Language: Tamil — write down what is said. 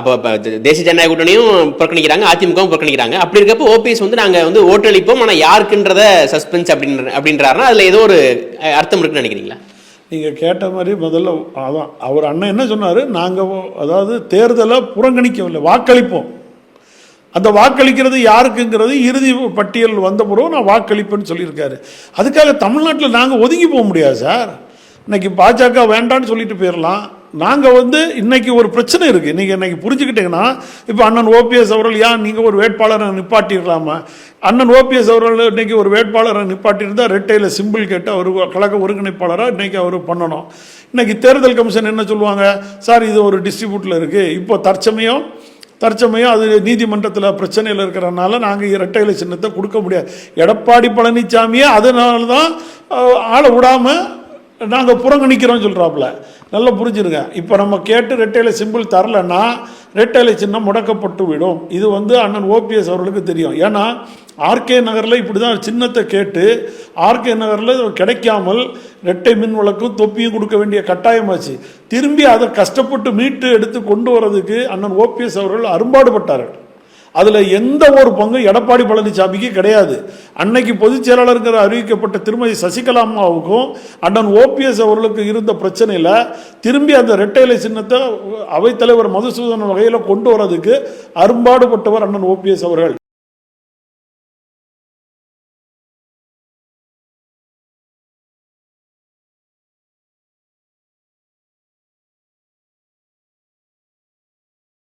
அப்போ இப்போ தேசிய ஜனநாயக கூட்டணியும் புறக்கணிக்கிறாங்க அதிமுகவும் புறக்கணிக்கிறாங்க. அப்படி இருக்கப்போ ஓபிஎஸ் வந்து நாங்கள் வந்து ஓட்டளிப்போம் ஆனால் யாருக்குன்றத சஸ்பென்ஸ் அப்படின்ற அப்படின்றாருன்னா அதில் ஏதோ ஒரு அர்த்தம் இருக்குன்னு நினைக்கிறீங்களா? நீங்கள் கேட்ட மாதிரி முதல்ல அதான் அவர் அண்ணன் என்ன சொன்னார்? நாங்கள் அதாவது தேர்தலை புறக்கணிக்கவில்லை வாக்களிப்போம். அந்த வாக்களிக்கிறது யாருக்குங்கிறது இறுதி பட்டியல் வந்த பிறகு நான் வாக்களிப்பேன்னு சொல்லியிருக்காரு. அதுக்காக தமிழ்நாட்டில் நாங்கள் ஒதுங்கி போக முடியாது சார். இன்னைக்கு பாஜக வேண்டான்னு சொல்லிட்டு போயிடலாம் நாங்கள் வந்து இன்னைக்கு ஒரு பிரச்சனை இருக்குது நீங்கள் இன்னைக்கு புரிஞ்சுக்கிட்டீங்கன்னா இப்போ அண்ணன் ஓபிஎஸ் அவர்கள் ஏன் நீங்கள் ஒரு வேட்பாளரை நிப்பாட்டிடலாமா? அண்ணன் ஓபிஎஸ் அவர்கள் இன்னைக்கு ஒரு வேட்பாளரை நிப்பாட்டியிருந்தா ரெட்டையில் சிம்பிள் கேட்டு அவர் கழக ஒருங்கிணைப்பாளராக இன்றைக்கி அவர் பண்ணணும். இன்றைக்கி தேர்தல் கமிஷன் என்ன சொல்லுவாங்க? சார் இது ஒரு டிஸ்ட்ரிபியூட்டில் இருக்குது இப்போ தற்சமயம் தற்சமயம் அது நீதிமன்றத்தில் பிரச்சனையில் இருக்கிறனால நாங்கள் இரட்டையில சின்னத்தை கொடுக்க முடியாது. எடப்பாடி பழனிசாமியே அதனால தான் ஆளை விடாமல் நாங்கள் புறங்கணிக்கிறோம்னு சொல்கிறாப்புல நல்லா புரிஞ்சுருங்க. இப்போ நம்ம கேட்டு ரெட்டையில சிம்பிள் தரலன்னா ரெட்டையில சின்னம் முடக்கப்பட்டு விடும். இது வந்து அண்ணன் ஓபிஎஸ் அவர்களுக்கு தெரியும். ஏன்னா ஆர்கே நகரில் இப்படி தான் சின்னத்தை கேட்டு ஆர்கே நகரில் கிடைக்காமல் ரெட்டை மின் விளக்கும் தொப்பியும் கொடுக்க வேண்டிய கட்டாயமாச்சு. திரும்பி அதை கஷ்டப்பட்டு மீட்டு எடுத்து கொண்டு வரதுக்கு அண்ணன் ஓபிஎஸ் அவர்கள் அரும்பாடுபட்டார்கள். அதில் எந்த ஒரு பங்கும் எடப்பாடி பழனிசாமிக்கு கிடையாது. அன்னைக்கு பொதுச் செயலாளருங்கிற அறிவிக்கப்பட்ட திருமதி சசிகலா அம்மாவுக்கும் அண்ணன் ஓபிஎஸ் அவர்களுக்கு இருந்த பிரச்சனையில் திரும்பி அந்த ரெட்டைலை சின்னத்தை அவைத்தலைவர் மதுசூதன் வகையில் கொண்டு வரதுக்கு அரும்பாடுபட்டவர் அண்ணன் ஓபிஎஸ் அவர்கள்.